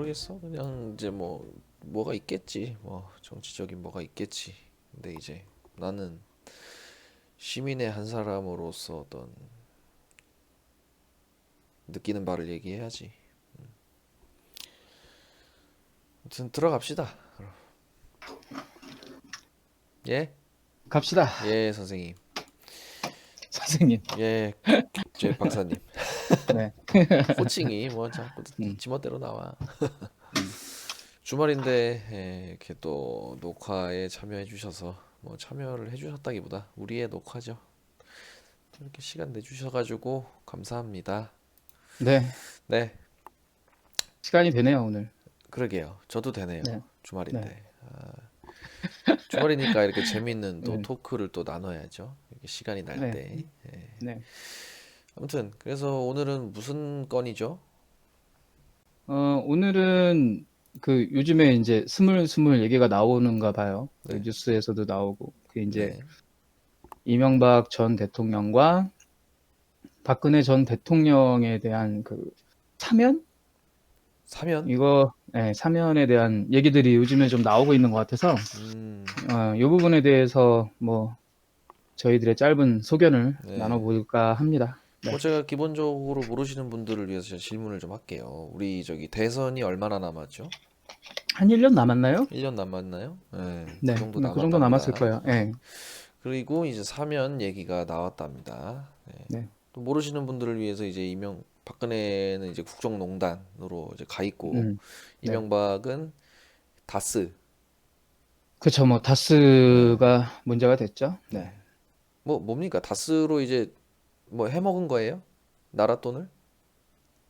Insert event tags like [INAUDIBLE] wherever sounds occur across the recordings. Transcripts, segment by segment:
모르겠어. 그냥 이제 뭐 뭐가 있겠지. 뭐 정치적인 뭐가 있겠지. 근데 이제 나는 시민의 한 사람으로서 어떤 느끼는 바를 얘기해야지. 음. 아무튼 들어갑시다. 그럼. 예? 갑시다, 예, 선생님. 선생님. 예, 제 박사님. 네. [LAUGHS] 호칭이 뭐 자꾸 음. 지멋대로 나와. [LAUGHS] 주말인데 예, 이렇게 또 녹화에 참여해 주셔서 뭐 참여를 해 주셨다기보다 우리의 녹화죠. 이렇게 시간 내 주셔 가지고 감사합니다. 네. 네, 시간이 되네요, 오늘. 그러게요. 저도 되네요. 네. 주말인데. 네. 아, 주말이니까 이렇게 재밌는 또 네. 토크를 또 나눠야죠. 이렇게 시간이 날 네. 때. 예. 네. 아무튼 그래서 오늘은 무슨 건이죠? 어, 오늘은 그 요즘에 이제 스물스물 얘기가 나오는가 봐요. 그 네. 뉴스에서도 나오고. 그 이제 네. 이명박 전 대통령과 박근혜 전 대통령에 대한 그 사면? 사면? 이거, 네, 사면에 대한 얘기들이 요즘에 좀 나오고 있는 것 같아서, 음, 어, 이 부분에 대해서 뭐 저희들의 짧은 소견을 네. 나눠볼까 합니다. 네. 뭐 제가 기본적으로 모르시는 분들을 위해서 제가 질문을 좀 할게요. 우리 저기 대선이 얼마나 남았죠? 한 1년 남았나요? 1년 남았나요? 네, 네, 그 정도 그 정도 남았을 남았답니다. 거예요. 네. 그리고 이제 사면 얘기가 나왔답니다. 네. 네. 또 모르시는 분들을 위해서 이제 이명 박근혜는 이제 국정농단으로 이제 가 있고 음, 네. 이명박은 다스 그쵸, 뭐, 다스가 문제가 됐죠. 네. 뭐 뭡니까? 다스로 이제 뭐 해먹은 거예요? 나라 돈을?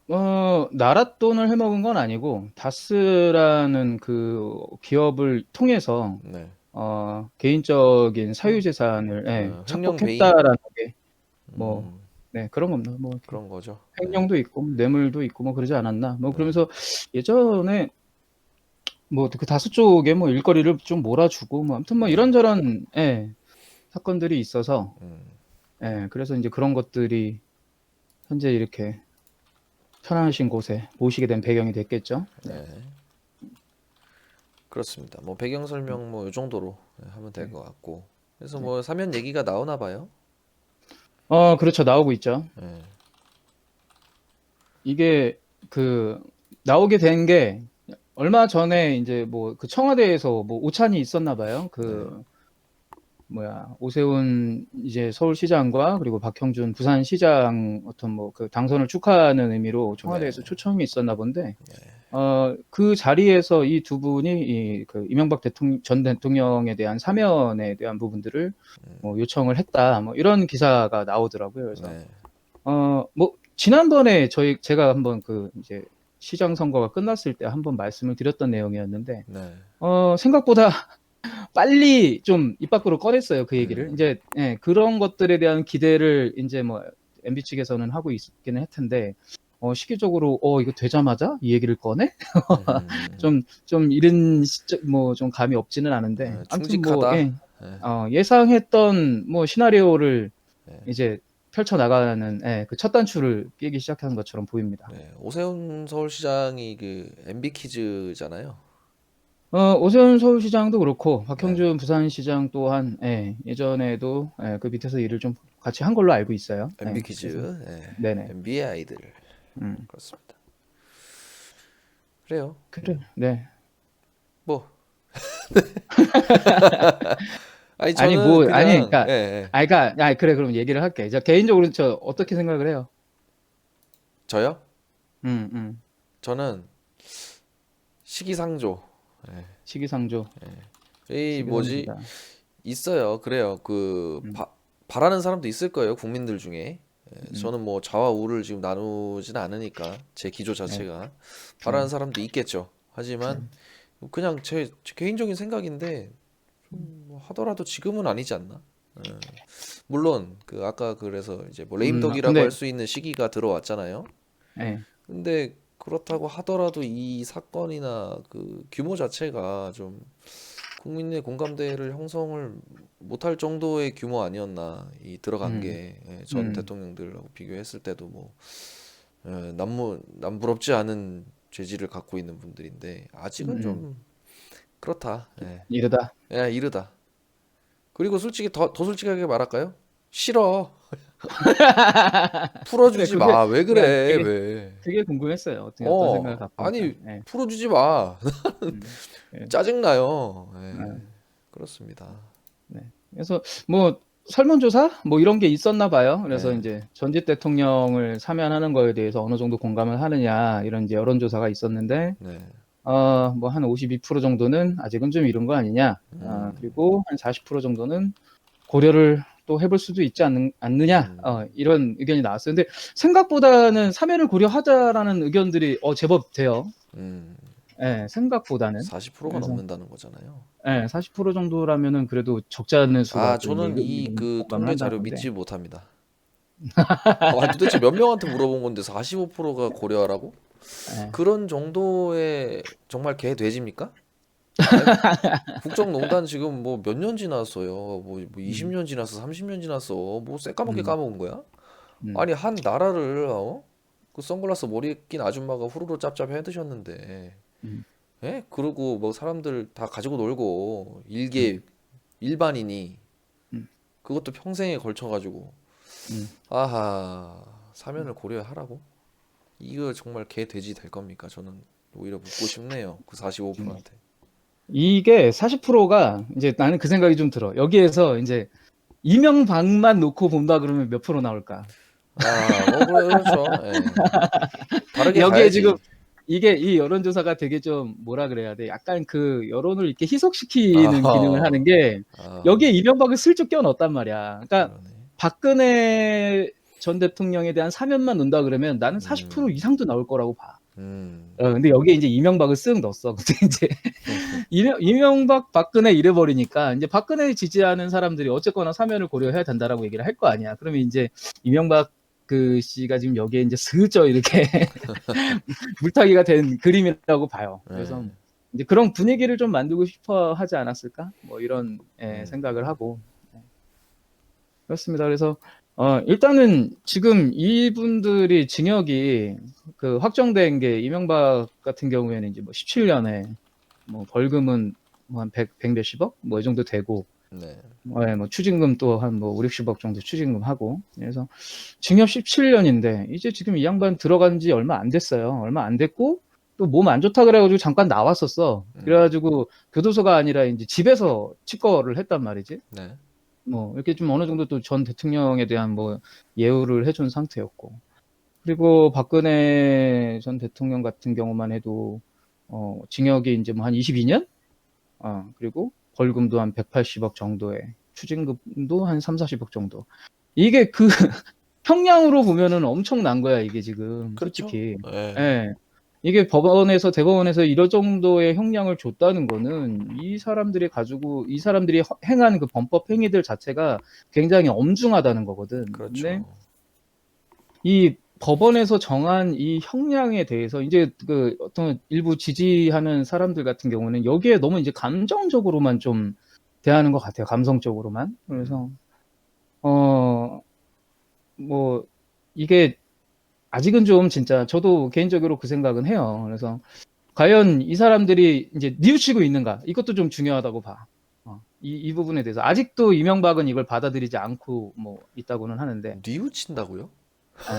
어, 나라 돈을 해먹은 건 아니고, 다스라는 그 기업을 통해서, 네. 어, 개인적인 사유재산을, 예, 어, 횡령. 착복했다라는 게, 뭐, 음, 네, 그런 겁니다. 뭐, 이렇게 그런 거죠. 네. 횡령도 있고, 뇌물도 있고, 뭐, 그러지 않았나. 뭐, 네. 그러면서 예전에, 뭐, 그 다수 쪽에 뭐, 일거리를 좀 몰아주고, 뭐, 아무튼 뭐, 이런저런, 예, 사건들이 있어서, 음, 예, 그래서 이제 그런 것들이 현재 이렇게 편안하신 곳에 모시게 된 배경이 됐겠죠. 네. 그렇습니다. 뭐 배경 설명 뭐이 정도로 하면 될것 같고. 그래서 네. 뭐 사면 얘기가 나오나 봐요. 어, 그렇죠. 나오고 있죠. 네. 이게 그 나오게 된 게 얼마 전에 이제 뭐 그 청와대에서 뭐 오찬이 있었나 봐요. 그 뭐야 오세훈 이제 서울시장과 그리고 박형준 부산시장 어떤 뭐 그 당선을 축하하는 의미로 청와대에서 네. 초청이 있었나 본데 어그 자리에서 이 두 분이 이그 이명박 대통령 전 대통령에 대한 사면에 대한 부분들을 뭐 요청을 했다 뭐 이런 기사가 나오더라고요. 그래서 네. 어, 뭐, 지난번에 저희, 제가 한번 그, 이제, 시장 선거가 끝났을 때 한번 말씀을 드렸던 내용이었는데, 네. 어, 생각보다 빨리 좀 입 밖으로 꺼냈어요, 그 얘기를. 음. 이제, 예, 그런 것들에 대한 기대를 이제 뭐, MB 측에서는 하고 있기는 했 텐데, 어, 시기적으로, 어, 이거 되자마자 이 얘기를 꺼내? 음, [LAUGHS] 좀, 좀 이른 시점, 뭐, 좀 감이 없지는 않은데, 네, 아무튼 뭐, 충직하다. 예, 네. 어, 예상했던 뭐, 시나리오를 네. 이제 펼쳐 나가는 예, 그첫 단추를 끼기 시작하는 것처럼 보입니다. 네. 오세훈 서울시장이 그 MB 퀴즈잖아요. 어, 오세훈 서울시장도 그렇고 박형준 네. 부산시장 또한 예, 예전에도 예, 그 밑에서 일을 좀 같이 한 걸로 알고 있어요. MB 예, 퀴즈. 그래서, 네. 네네. MB의 아이들. 음, 그렇습니다. 그래요. 그래, 네. 뭐. [LAUGHS] 아니 아니, 저는 뭐, 그냥 아니, 그러니까- 예, 예. 아, 그러니까, 아, 그래, 그럼 얘기를 할게. 저 개인적으로 저 어떻게 생각을 해요? 저요? 음, 음, 저는 시기상조. 예. 시기상조. 이 뭐지 시기상조다. 있어요. 그래요. 그 음. 바, 바라는 사람도 있을 거예요. 국민들 중에. 예, 음. 저는 뭐 좌와 우를 지금 나누지는 않으니까 제 기조 자체가 바라는 네. 사람도 있겠죠. 하지만 그냥 제, 제 개인적인 생각인데 좀뭐 하더라도 지금은 아니지 않나? 예. 물론 그 아까 그래서 이제 뭐 레임덕이라고 근데- 할 수 있는 시기가 들어왔잖아요. 예, 근데 그렇다고 하더라도 이 사건이나 그 규모 자체가 좀 국민의 공감대를 형성을 못할 정도의 규모 아니었나 이 들어간 음. 게 예, 전 음. 대통령들하고 비교했을 때도 뭐 예, 남무 남부럽지 않은 죄질을 갖고 있는 분들인데 아직은 음. 좀 그렇다. 예. 이르다. 야, 이르다. 그리고 솔직히 더, 더 솔직하게 말할까요? 싫어. [LAUGHS] 풀어주지 그래, 그게- 마. 왜 그래? 그게- 왜? 되게 궁금했어요. 어떤 어, 어떤 생각을 갖고 아니. 예. 풀어주지 마. [LAUGHS] 음. 예. 짜증나요. 예. 네. 그렇습니다. 그래서 뭐 설문조사 뭐 이런 게 있었나 봐요. 그래서 네. 이제 전직 대통령을 사면하는 거에 대해서 어느 정도 공감을 하느냐 이런 이제 여론조사가 있었는데 네. 어뭐 한 52% 정도는 아직은 좀 이른 거 아니냐. 아, 음. 그리고 한 40% 정도는 고려를 또 해볼 수도 있지 않는, 않느냐. 음. 어, 이런 의견이 나왔어요. 근데 생각보다는 사면을 고려하자라는 의견들이 어 제법 돼요. 음, 예, 생각보다는 40%가 그래서- 넘는다는 거잖아요. 예, 40% 정도라면은 그래도 적지 않은 수가 아, 또 저는 이 그 통계 자료 건데. 믿지 못합니다. [LAUGHS] 아, 도대체 몇 명한테 물어본 건데 45%가 고려하라고? 예. 그런 정도의 정말 개 돼지입니까? 아니, 국정농단 지금 뭐 몇 년 지났어요. 뭐, 뭐 20년 지났어, 30년 지났어. 뭐 새까맣게 음. 까먹은 거야? 음. 아니 한 나라를 어? 그 선글라스 머리에 낀 아줌마가 후루루 짭짭 해 드셨는데, 음. 예? 그러고 뭐 사람들 다 가지고 놀고 일개 일반인이 음. 그것도 평생에 걸쳐 가지고 음. 아하 사면을 고려하라고? 이거 정말 개 돼지 될 겁니까? 저는 오히려 묻고 싶네요. 그 45%한테. 이게 40%가 이제 나는 그 생각이 좀 들어. 여기에서 이제 이명박만 놓고 본다 그러면 몇 프로 나올까? 아, 뭐 그렇죠. 예. 다르게 여기에 가야지. 지금 이게 이 여론조사가 되게 좀 뭐라 그래야 돼? 약간 그 여론을 이렇게 희석시키는 아하. 기능을 하는 게 아, 여기에 이명박을 슬쩍 껴 넣었단 말이야. 그러니까 그러네. 박근혜 전 대통령에 대한 사면만 논다 그러면 나는 40% 음. 이상도 나올 거라고 봐. 음. 어, 근데 여기에 이제 이명박을 쓱 넣었어. [LAUGHS] 근데 이제 [LAUGHS] 이명, 이명박, 박근혜 이래버리니까 이제 박근혜 지지하는 사람들이 어쨌거나 사면을 고려해야 된다라고 얘기를 할 거 아니야. 그러면 이제 이명박 그 씨가 지금 여기에 이제 슬쩍 이렇게 [LAUGHS] 물타기가 된 그림이라고 봐요. 그래서 네. 이제 그런 분위기를 좀 만들고 싶어 하지 않았을까? 뭐 이런 예, 음. 생각을 하고 네. 그렇습니다. 그래서 어, 일단은 지금 이분들이 징역이 그 확정된 게 이명박 같은 경우에는 이제 뭐 17년에 뭐 벌금은 뭐한 100, 100 몇십억 뭐 이 정도 되고 네. 어, 예, 뭐 추징금 또 한뭐 5, 60억 정도 추징금 하고 그래서 징역 17년인데 이제 지금 이 양반 들어간 지 얼마 안 됐어요. 얼마 안 됐고 또 몸 안 좋다 그래가지고 잠깐 나왔었어. 음. 그래가지고 교도소가 아니라 이제 집에서 치과를 했단 말이지. 네. 뭐 이렇게 좀 어느 정도 또 전 대통령에 대한 뭐 예우를 해준 상태였고 그리고 박근혜 전 대통령 같은 경우만 해도 어 징역이 이제 뭐 한 22년 어 그리고 벌금도 한 180억 정도에 추징금도 한 3, 40억 정도 이게 그 [LAUGHS] 형량으로 보면은 엄청난 거야 이게 지금 그렇죠. 솔직히 네. 예. 이게 법원에서 대법원에서 이런 정도의 형량을 줬다는 거는 이 사람들이 가지고 이 사람들이 허- 행한 그 범법 행위들 자체가 굉장히 엄중하다는 거거든. 그렇죠. 근데 이 법원에서 정한 이 형량에 대해서 이제 그 어떤 일부 지지하는 사람들 같은 경우는 여기에 너무 이제 감정적으로만 좀 대하는 것 같아요. 감성적으로만. 그래서 어 뭐 이게 아직은 좀 진짜 저도 개인적으로 그 생각은 해요. 그래서 과연 이 사람들이 이제 뉘우치고 있는가 이것도 좀 중요하다고 봐. 어, 이, 이 부분에 대해서 아직도 이명박은 이걸 받아들이지 않고 뭐 있다고는 하는데, 뉘우친다고요? 예.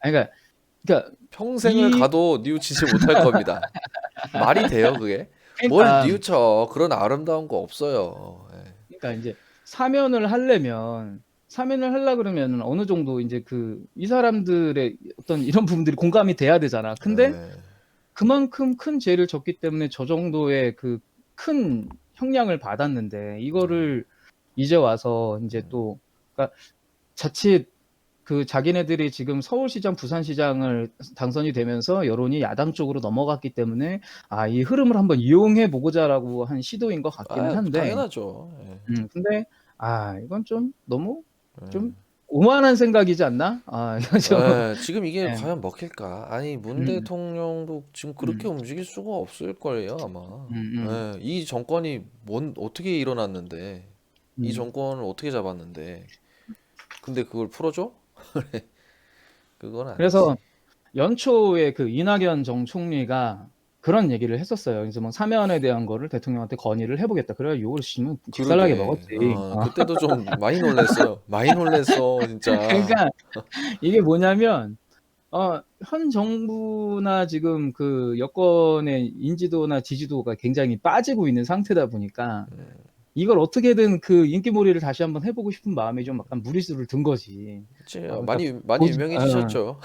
아니, 그러니까, 그러니까, 평생을 이- 가도 뉘우치지 못할 겁니다. 말이 돼요, 그게? 뭘 그러니까, 뉘우쳐? 그런 아름다운 거 없어요. 예. 그러니까 이제 사면을 하려면 사면을 하려 그러면 어느 정도 이제 그 이 사람들의 어떤 이런 부분들이 공감이 돼야 되잖아. 근데 네. 그만큼 큰 죄를 졌기 때문에 저 정도의 그 큰 형량을 받았는데 이거를 이제 와서 이제 또 그러니까 자칫 그 자기네들이 지금 서울시장, 부산시장을 당선이 되면서 여론이 야당 쪽으로 넘어갔기 때문에 아 이 흐름을 한번 이용해 보고자라고 한 시도인 것 같기는 아, 한데, 당연하죠. 예. 음, 근데 아 이건 좀 너무 예. 좀 오만한 생각이지 않나? 아 [LAUGHS] 좀 예, 지금 이게 예. 과연 먹힐까? 아니, 문 음. 대통령도 지금 그렇게 움직일 수가 없을 거예요, 아마. 음, 음. 예, 이 정권이 뭔 어떻게 일어났는데, 이 음. 정권을 어떻게 잡았는데, 근데 그걸 풀어줘? [LAUGHS] 그건 아니지. 그래서 연초에 그 이낙연 정 총리가 그런 얘기를 했었어요. 그래서 뭐 사면에 대한 거를 대통령한테 건의를 해보겠다. 그래야 욕을 직살나게 그러게. 먹었지. 어, 어. 그때도 좀 많이 놀랬어요. 많이 놀랬어, 진짜. [LAUGHS] 그러니까 이게 뭐냐면 어, 현 정부나 지금 그 여권의 인지도나 지지도가 굉장히 빠지고 있는 상태다 보니까 음, 이걸 어떻게든 그 인기몰이를 다시 한번 해보고 싶은 마음이 좀 약간 무리수를 둔 거지. 그치. 어, 많이 많이 보수- 유명해지셨죠.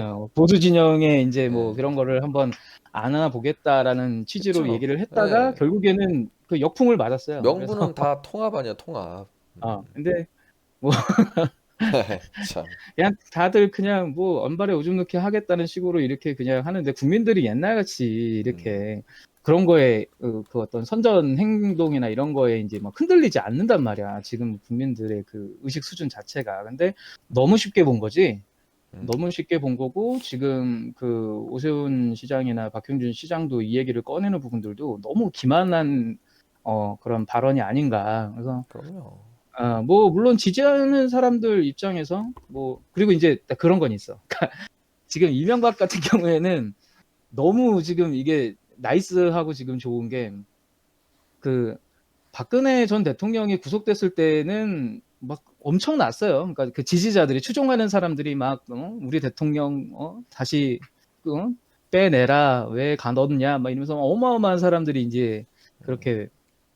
어, 보수 진영에 이제 뭐 네. 그런 거를 한번 안아 보겠다라는 취지로 그쵸. 얘기를 했다가 네. 결국에는 그 역풍을 맞았어요. 명분은 그래서, 다 통합 아니야, 통합. 어, 근데 [LAUGHS] 참. 그냥 다들 그냥 뭐 언발에 오줌 넣기 하겠다는 식으로 이렇게 그냥 하는데 국민들이 옛날같이 이렇게 그런 거에 그, 그 어떤 선전 행동이나 이런 거에 이제 막 흔들리지 않는단 말이야. 지금 국민들의 그 의식 수준 자체가. 근데 너무 쉽게 본 거지. 음. 너무 쉽게 본 거고 지금 그 오세훈 시장이나 박형준 시장도 이 얘기를 꺼내는 부분들도 너무 기만한 어 그런 발언이 아닌가. 그래서 그럼요. 아, 뭐 물론 지지하는 사람들 입장에서 뭐 그리고 이제 딱 그런 건 있어. [LAUGHS] 그러니까 지금 이명박 같은 경우에는 너무 지금 이게 나이스하고 지금 좋은 게 그 박근혜 전 대통령이 구속됐을 때는 막 엄청 났어요. 그러니까 그 지지자들이 추종하는 사람들이 막 어? 우리 대통령 어? 다시 어? 빼내라 왜 가뒀냐 막 이러면서 어마어마한 사람들이 이제 그렇게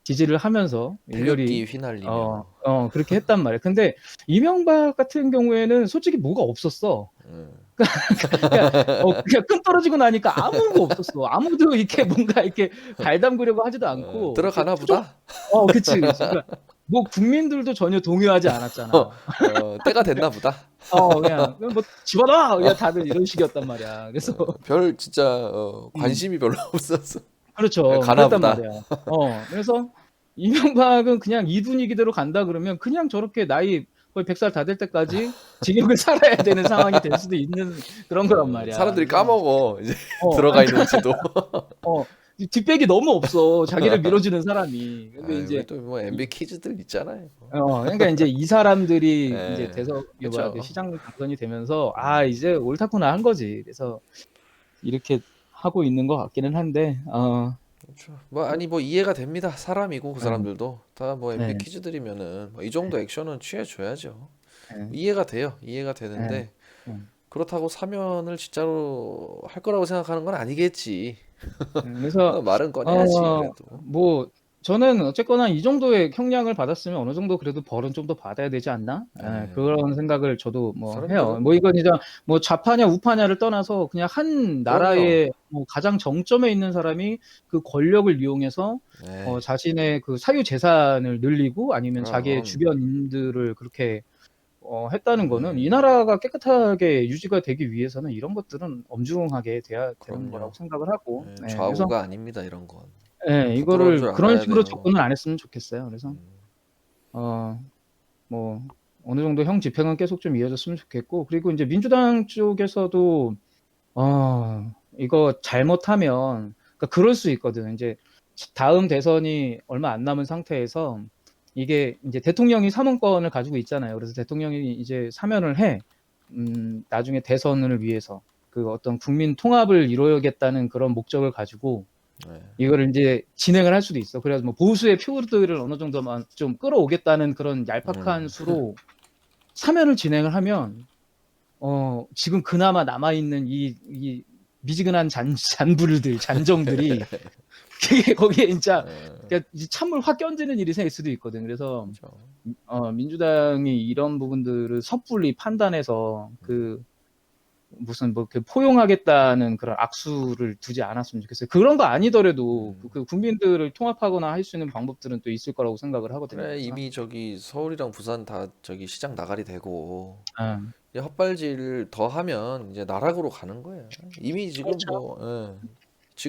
지지를 하면서 일렬이 휘날리며. 어, 어, 그렇게 했단 말이야. 근데 이명박 같은 경우에는 솔직히 뭐가 없었어. 음. [LAUGHS] 어, 그냥 끈 떨어지고 나니까 아무도 없었어. 아무도 이렇게 뭔가 이렇게 발 담그려고 하지도 않고. 어, 들어가나 보다. 어, 그치, 그치. 그러니까 뭐 국민들도 전혀 동요하지 않았잖아. 어, 때가 됐나 보다. 어, 그냥 뭐 집어넣어! 그냥 다들 이런 식이었단 말이야. 그래서 어, 별 진짜 어, 관심이 별로 [LAUGHS] 없었어. 그렇죠. 가나 그랬단 보다. 말이야. 어, 그래서 이명박은 그냥 이 분위기대로 간다 그러면 그냥 저렇게 나이 거의 100살 다 될 때까지 징역을 살아야 되는 상황이 될 수도 있는 그런 거란 말이야. 사람들이 까먹어 이제 어, 들어가 있는지도. [LAUGHS] 어, 뒷백이 너무 없어. 자기를 [LAUGHS] 밀어주는 사람이. 근데 아이, 이제 또 뭐 MB 키즈들 있잖아요. 어, 그러니까 이제 이 사람들이 [LAUGHS] 네. 이제 그 시장 당선이 되면서 아 이제 옳다구나 한 거지. 그래서 이렇게 하고 있는 것 같기는 한데 어, 그렇죠. 뭐 아니 뭐 이해가 됩니다. 사람이고 그 음. 사람들도 다뭐 MB 네. 키즈들이면은 뭐이 정도 액션은 취해줘야죠. 네. 이해가 돼요. 이해가 되는데 네. 음. 그렇다고 사면을 진짜로 할 거라고 생각하는 건 아니겠지. 그래서 어, [LAUGHS] 말은 꺼내야지 어, 그래도. 뭐 저는 어쨌거나 이 정도의 형량을 받았으면 어느 정도 그래도 벌은 좀 더 받아야 되지 않나? 예, 네. 그런 생각을 저도 뭐 해요. 뭐 이건 진짜 뭐 좌파냐 우파냐를 떠나서 그냥 한 나라의 뭐 가장 정점에 있는 사람이 그 권력을 이용해서 네. 어, 자신의 그 사유 재산을 늘리고 아니면. 자기의 주변인들을 그렇게 어, 했다는 거는 음. 이 나라가 깨끗하게 유지가 되기 위해서는 이런 것들은 엄중하게 돼야 되는 그럼요. 거라고 생각을 하고 네, 네, 좌우가 그래서 아닙니다 이런 건. 네, 부끄러운 줄 이거를 알아야 그런 식으로. 접근을 안 했으면 좋겠어요. 그래서 음. 어, 뭐 어느 정도 형 집행은 계속 좀 이어졌으면 좋겠고 그리고 이제 민주당 쪽에서도 어, 이거 잘못하면 그러니까 그럴 수 있거든. 이제 다음 대선이 얼마 안 남은 상태에서 이게 이제 대통령이 사문권을 가지고 있잖아요. 그래서 대통령이 이제 사면을 해. 음, 나중에 대선을 위해서 그 어떤 국민 통합을 이루어야겠다는 그런 목적을 가지고 네. 이거를 이제 진행을 할 수도 있어. 그래서 뭐 보수의 표들을 어느 정도만 좀 끌어오겠다는 그런 얄팍한 음. 수로 사면을 진행을 하면 어 지금 그나마 남아 있는 이, 이 미지근한 잔 잔불들 잔정들이 [LAUGHS] 그게 거기에 진짜 네. 그러니까 찬물 확 끼얹는 일이 생길 수도 있거든. 그래서 그렇죠. 어, 민주당이 이런 부분들을 섣불리 판단해서 그 무슨 뭐그 포용하겠다는 그런 악수를 두지 않았으면 좋겠어요. 그런 거 아니더라도 음. 그 국민들을 통합하거나 할 수 있는 방법들은 또 있을 거라고 생각을 하거든요. 그래 이미 저기 서울이랑 부산 다 저기 시장 나가리 되고 아, 이제 헛발질 더 하면 이제 나락으로 가는 거예요. 이미 지금 그렇죠. 뭐 예.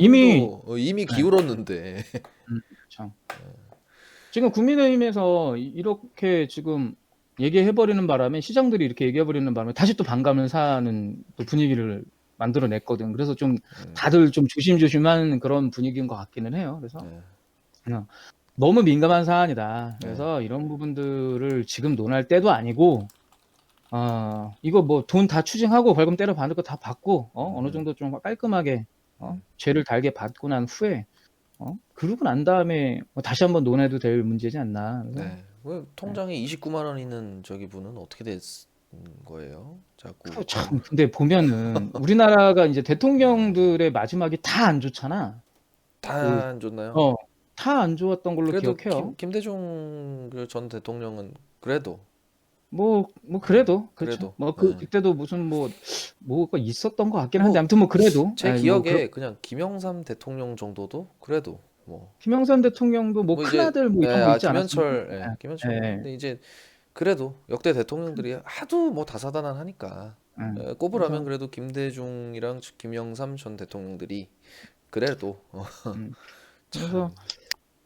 이미- 지금도 어, 이미 기울었는데 그렇죠. [LAUGHS] 지금 국민의힘에서 이- 이렇게 지금 얘기해버리는 바람에 시장들이 이렇게 얘기해버리는 바람에 다시 또 반감을 사는 또 분위기를 만들어냈거든. 그래서 좀 음, 다들 좀 조심조심한 그런 분위기인 것 같기는 해요. 그래서 네. 너무 민감한 사안이다. 그래서 이런 부분들을 지금 논할 때도 아니고 어, 이거 뭐 돈 다 추징하고 벌금 때려 받는 거다 받고 어, 어느 정도 좀 깔끔하게 어, 죄를 달게 받고 난 후에 어, 그러고 난 다음에 뭐 다시 한번 논해도 될 문제지 않나. 네. 왜 통장에 29만 원 있는 저기 분은 어떻게 됐 거예요? 자꾸 그거 참 근데 보면은 [LAUGHS] 우리나라가 이제 대통령들의 마지막이 다 안 좋잖아. 다 안 좋나요? 어, 다 안 좋았던 걸로 그래도 기억해요. 김, 김대중 그전 대통령은 그래도 뭐, 뭐 그래도 그렇죠. 그래도, 뭐그 네. 그때도 무슨 뭐 뭐가 있었던 것 같긴 한데 뭐, 아무튼 뭐 그래도 제 아니, 뭐 기억에 그런- 그냥 김영삼 대통령 정도도 그래도 뭐 김영삼 대통령도 뭐 뭐 이제 큰아들 뭐 이런 네, 거 아, 있지 않았습니까? 김현철, 예, 김현철. 네. 근데 이제 그래도 역대 대통령들이 하도 뭐 다사다난하니까 응. 예, 꼽으라면 그래도 김대중이랑 김영삼 전 대통령들이 그래도 어, [LAUGHS] 그래서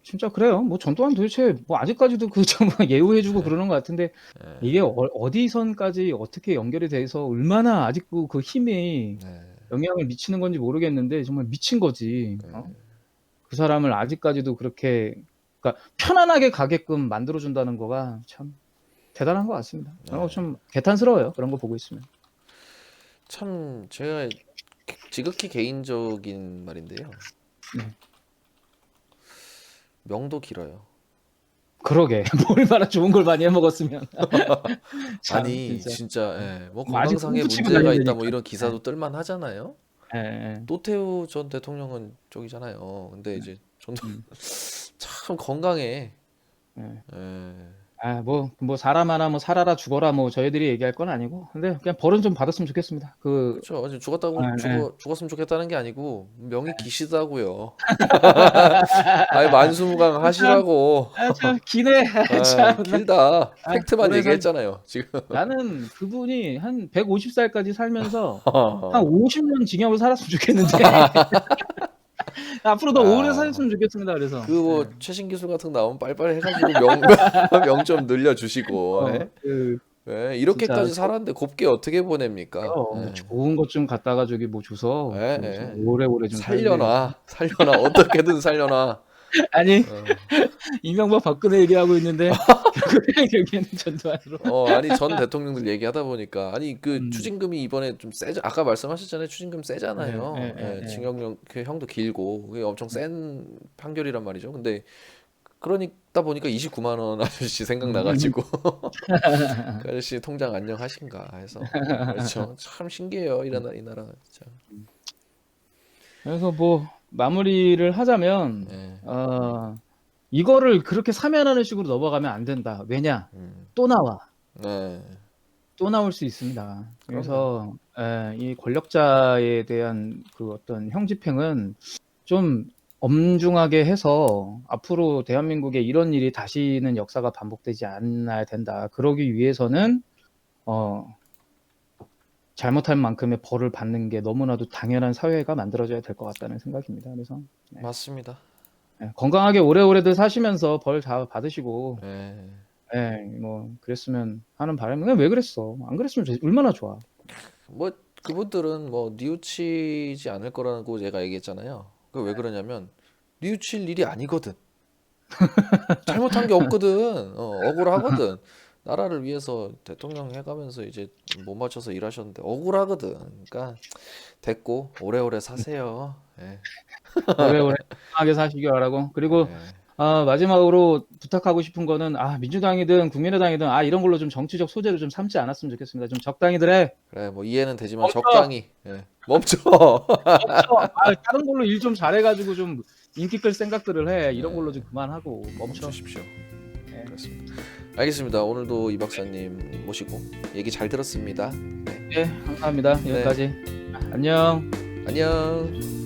진짜 그래요. 뭐 전 또한 도대체 뭐 아직까지도 그 [LAUGHS] 좀 예우해주고 그러는 것 같은데 예, 이게 어, 디선까지 어떻게 연결이 돼서 얼마나 아직도 그 힘이 네, 영향을 미치는 건지 모르겠는데 정말 미친 거지. 네. 어? 그 사람을 아직까지도 그렇게 그러니까 편안하게 가게끔 만들어 준다는 거가 참 대단한 것 같습니다. 네. 어, 좀 개탄스러워요. 그런 거 보고 있으면. 참 제가 지극히 개인적인 말인데요. 네. 명도 길어요. 그러게 [LAUGHS] 뭐 얼마나 좋은 걸 많이 해 먹었으면. [LAUGHS] 참, 아니 진짜. 진짜, 예, 뭐뭐 치고 문제가 있다 뭐 되니까. 이런 기사도 뜰만 하잖아요. 예, 예. 노태우 전 대통령은 쪽이잖아요. 근데 이제 전도 음. [LAUGHS] 참 건강해. 예. 예. 아, 뭐, 뭐, 사람 하나, 뭐, 살아라, 죽어라, 뭐, 저희들이 얘기할 건 아니고. 근데 그냥 벌은 좀 받았으면 좋겠습니다. 그, 그렇죠. 어제 죽었다고 아, 네. 죽어, 죽었으면 좋겠다는 게 아니고 명이 기시다고요. [LAUGHS] 아니 만수무강 하시라고. 아, 참, 기네. 아, [LAUGHS] 참. 길다. 아, 팩트만 오래 산- 얘기했잖아요. 지금. 나는 그분이 한 150살까지 살면서 [LAUGHS] 한 50년 징역을 살았으면 좋겠는데. [LAUGHS] 앞으로 더 아. 오래 살았으면 좋겠습니다. 그래서. 그뭐 최신 기술 같은 거 나오면 빨리빨리 해가지고 명 [LAUGHS] 명좀 늘려주시고. 어, 예? 그, 예, 이렇게까지 진짜 살았는데 곱게 어떻게 보냅니까? 어, 예. 좋은 것 좀 갖다가 저기 뭐 줘서 예, 좀 예. 오래오래 좀 살려놔, 살려놔, 어떻게든 살려놔. 아니, 어. [LAUGHS] 이명박 박근혜 얘기하고 있는데 [LAUGHS] 결국엔 여기는 전두환으로. 어, 아니 전 대통령들 얘기하다 보니까 아니 그 음. 추징금이 이번에 좀 세자 아까 말씀하셨잖아요. 추징금 세잖아요. 네, 네, 네, 예, 네. 징역령 그 형도 길고 그게 엄청 센 판결이란 말이죠. 근데 그러니까 보니까 29만 원 아저씨 생각나가지고 [LAUGHS] 그 아저씨 통장 안녕하신가 해서. 그렇죠. 참 신기해요 이 나라 이 나라 진짜. 그래서 뭐 마무리를 하자면 예, 어, 이거를 그렇게 사면하는 식으로 넘어가면 안 된다. 왜냐? 음, 또 나와. 네, 또 나올 수 있습니다. 그래서 에, 이 권력자에 대한 그 어떤 형집행은 좀 엄중하게 해서 앞으로 대한민국에 이런 일이 다시는 역사가 반복되지 않아야 된다. 그러기 위해서는 어, 잘못한 만큼의 벌을 받는 게 너무나도 당연한 사회가 만들어져야 될 것 같다는 생각입니다. 그래서 맞습니다 예, 건강하게 오래오래들 사시면서 벌다 받으시고 예, 예, 뭐 그랬으면 하는 바람이 왜 그랬어? 안 그랬으면 좋- 얼마나 좋아. 뭐 그분들은 뭐 뉘우치지 않을 거라고 제가 얘기했잖아요. 그 왜 그러냐면 뉘우칠 일이 아니거든. [LAUGHS] 잘못한 게 없거든. 어, 억울하거든. 나라를 위해서 대통령 해가면서 이제 못 맞춰서 일하셨는데 억울하거든. 그러니까 됐고 오래오래 사세요. 예. [LAUGHS] 오래오래 건강하게 사시기 바라고. 그리고 예. 아, 마지막으로 부탁하고 싶은 거는 아, 민주당이든 국민의당이든 아, 이런 걸로 좀 정치적 소재를 좀 삼지 않았으면 좋겠습니다. 좀 적당히들 해. 그래 뭐 이해는 되지만 멈춰. 적당히 예. 멈춰. 아, 다른 걸로 일 좀 잘해가지고 좀 인기 끌 생각들을 해. 이런 걸로 좀 그만하고 멈춰. 멈추십시오. 네. 그렇습니다. 알겠습니다. 오늘도 이 박사님 모시고 얘기 잘 들었습니다. 네, 감사합니다. 여기까지. 안녕. 안녕.